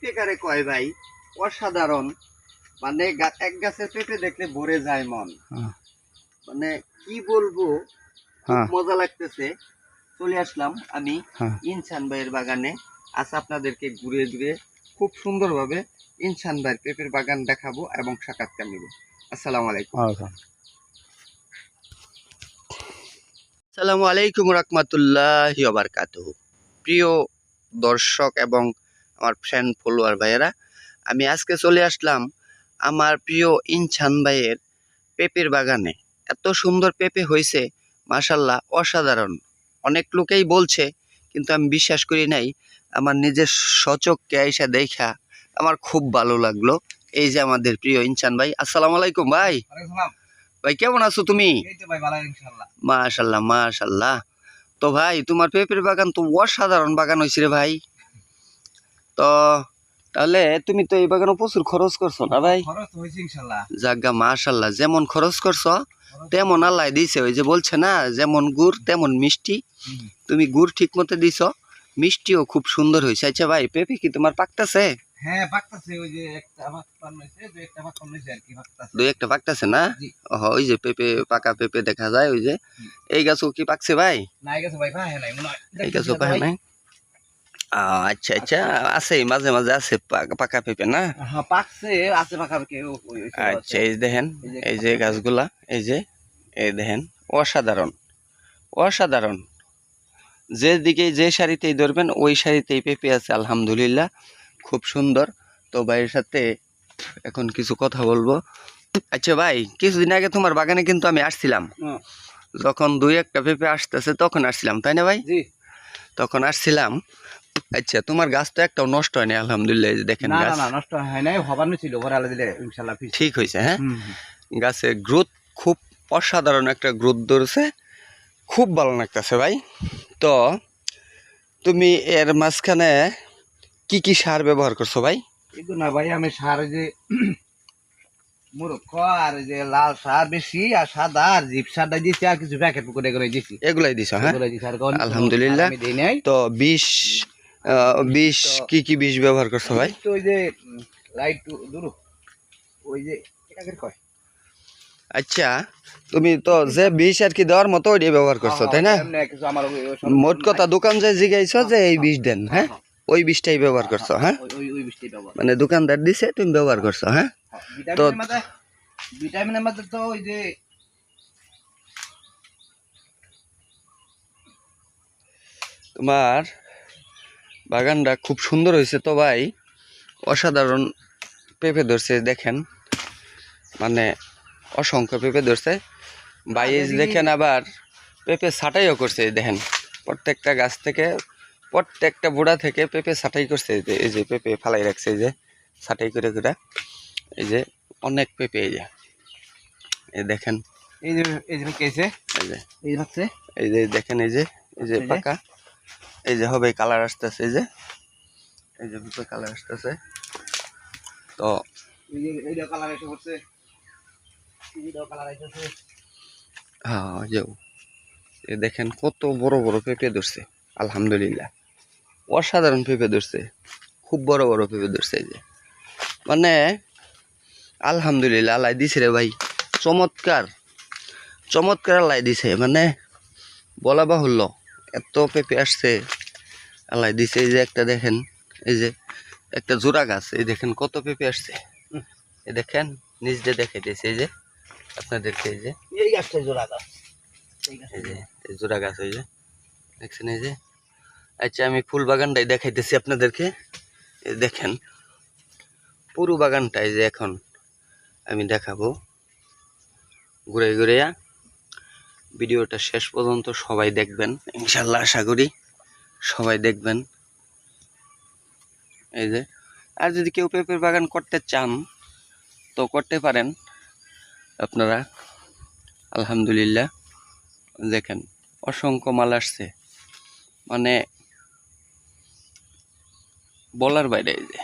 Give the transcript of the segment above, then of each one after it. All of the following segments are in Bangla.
পেঁপে কারে কয় ভাই? অসাধারণ। মানে এক গাছের পেঁপে দেখলে ভরে যায় মন। হ্যাঁ। মানে কি বলব? হ্যাঁ। মজা লাগতেছে। চলে আসলাম আমি হ্যাঁ। ইনসান ভাইয়ের বাগানে। আজ আপনাদেরকে ঘুরে ঘুরে খুব সুন্দরভাবে ইনসান ভাইয়ের পেঁপের বাগান দেখাবো এবং সাক্ষাৎকার নিব। আসসালামু আলাইকুম। আচ্ছা আসসালামু আলাইকুম রহমতুল্লাহ বারকাতুহ। প্রিয় দর্শক এবং আমার ফ্রেন্ড ফলোয়ার ভাইয়েরা আমি আজকে চলে আসলাম আমার প্রিয় ইনছান ভাইয়ের পেঁপের বাগানে। এত সুন্দর পেঁপে হয়েছে মাশাল্লাহ অসাধারণ। অনেক লোকেই বলছে কিন্তু আমি বিশ্বাস করি নাই আমার নিজের সচককে আইসা দেখা আমার খুব ভালো লাগল। এই যে আমাদের প্রিয় ইনছান ভাই আসসালামু আলাইকুম ভাই। ভাই কেমন আছো তুমি? মাশাল্লাহ মাশাল্লাহ তো ভাই তোমার পেঁপের বাগান তো অসাধারণ বাগান হয়েছে রে ভাই। তো তাহলে তুমি তো এই বাগানে প্রচুর খরচ করছ না ভাই? জাগা মাশাল্লাহ যেমন খরচ করছ তেমন আল্লাহ দিছে। ওই যে বলছে না যেমন গুড় তেমন মিষ্টি। তুমি গুড় ঠিক মতো দিছ মিষ্টিও খুব সুন্দর হয়েছে। আচ্ছা ভাই পেঁপে কি তোমার পাকতেছে? হ্যাঁ একটা দুই একটা পাকতাছে। পাকতেছে না। ওই যে পেঁপে পাকা পেঁপে দেখা যায় ওই যে। এই গাছও কি পাকছে ভাই? গেছে হয়। এই গাছও পাকে নাই? আচ্ছা আচ্ছা আছে মাঝে মাঝে আছে পাকা- পাকা পেঁপে না? হ্যাঁ পাকছে আছে পাকা আচ্ছা এই দেখেন এই যে গাছগুলা এই যে এই দেখেন অসাধারণ অসাধারণ। যে দিকে যে শাড়িতেই ধরবেন ওই শাড়িতেই পেঁপে আছে আলহামদুলিল্লাহ খুব সুন্দর। তো ভাইয়ের সাথে এখন কিছু কথা বলব। আচ্ছা ভাই কিছুদিন আগে তোমার বাগানে কিন্তু আমি আসছিলাম। যখন দুই একটা পেঁপে আসতেছে তখন আসছিলাম তাই না ভাই? তখন আসছিলাম আচ্ছা তোমার গাছ তো একটাও নষ্ট হয়নি আলহামদুলিল্লাহ দেখেন না না নষ্ট হয় নাই হবার ছিল ঘরে আলা দিলে ইনশাআল্লাহ ঠিক হয়েছে হ্যাঁ। গাছের গ্রোথ খুব অসাধারণ একটা গ্রোথ ধরেছে খুব ভালো লাগতেছে ভাই। তো তুমি এর মাঝখানে কি কি সার ব্যবহার করছ ভাই? না ভাই আমি সার যে মুরুখ আর যে লাল সার বেশি আর সাদা আর জিপ সারটা দিয়েছি আর কিছু প্যাকেট করে করে দিয়েছি। এগুলাই দিছো হ্যাঁ? আর আলহামদুলিল্লাহ। তো বিষ আহ, বিষ কি কি বিষ ব্যবহার করছ ভাই? ওই যে লাইট দূর ওই যে কয়? আচ্ছা তুমি তো যে বিষ আর কি দেওয়ার মতো ওইটাই ব্যবহার করছ তাই না? সব- মোট কথা দোকান যে জিগাইছো যে এই বিষ দেন হ্যাঁ ওই বিষটাই ব্যবহার করছ হ্যাঁ মানে দোকানদার দিছে তুমি ব্যবহার করছ হ্যাঁ? মধ্যে ভিটামিনের মধ্যে তো ওই যে তোমার বাগানটা খুব সুন্দর হয়েছে তো ভাই। অসাধারণ পেঁপে ধরছে দেখেন। মানে অসংখ্য পেঁপে ধরছে। ভাই এই দেখেন আবার পেঁপে ছাটাইও করছে দেখেন। প্রত্যেকটা গাছ থেকে প্রত্যেকটা বুড়া থেকে পেঁপে ছাটাই করছে এই যে পেঁপে ফালাই রাখছে এই যে ছাটাই করে করে। এই যে অনেক পেঁপে এই যে। এই দেখেন। এই যে এই যে এই যে। এই যে দেখেন এই যে এই যে? পাকা। এই যে হবে কালার আসতেছে এই যে। এই যে ভিতরে কালার আসতেছে। তো এই যে এই যে কালার এসে পড়ছে। হ্যাঁ এই দেখেন কত বড় বড় পেঁপে ধরছে আলহামদুলিল্লাহ। অসাধারণ পেঁপে ধরছে খুব বড় বড় পেঁপে ধরছে এই যে। মানে আলহামদুলিল্লাহ আল্লাহ দিছে রে ভাই চমৎকার। চমৎকার আল্লাহ দিছে মানে বলা বাহুল্য। এত পেঁপে আসছে আল্লাহ দিছে এই যে একটা দেখেন এই যে একটা জোড়া গাছ এই দেখেন কত পেঁপে আসছে। এই দেখেন নিজ দিয়ে দেখাইতেছে এই যে আপনাদেরকে এই যে। এই গাছটা জোড়া গাছ। এই যে জোড়া। গাছ এই যে। দেখছেন এই যে। আচ্ছা আমি ফুল বাগানটাই দেখাইতেছি আপনাদেরকে। দেখেন পুরো বাগানটাই যে এখন আমি দেখাবো। ঘুরে ঘুরে ভিডিওটা শেষ পর্যন্ত সবাই দেখবেন, ইনশাল্লাহ আশা করি সবাই দেখবেন। এই যে, আর যদি কেউ পেঁপের বাগান করতে চান, তো করতে পারেন। আপনারা, আলহামদুলিল্লাহ, দেখেন, অসংখ্য মাল আসছে। মানে বলার বাইরে এই যে।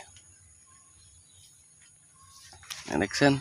দেখছেন?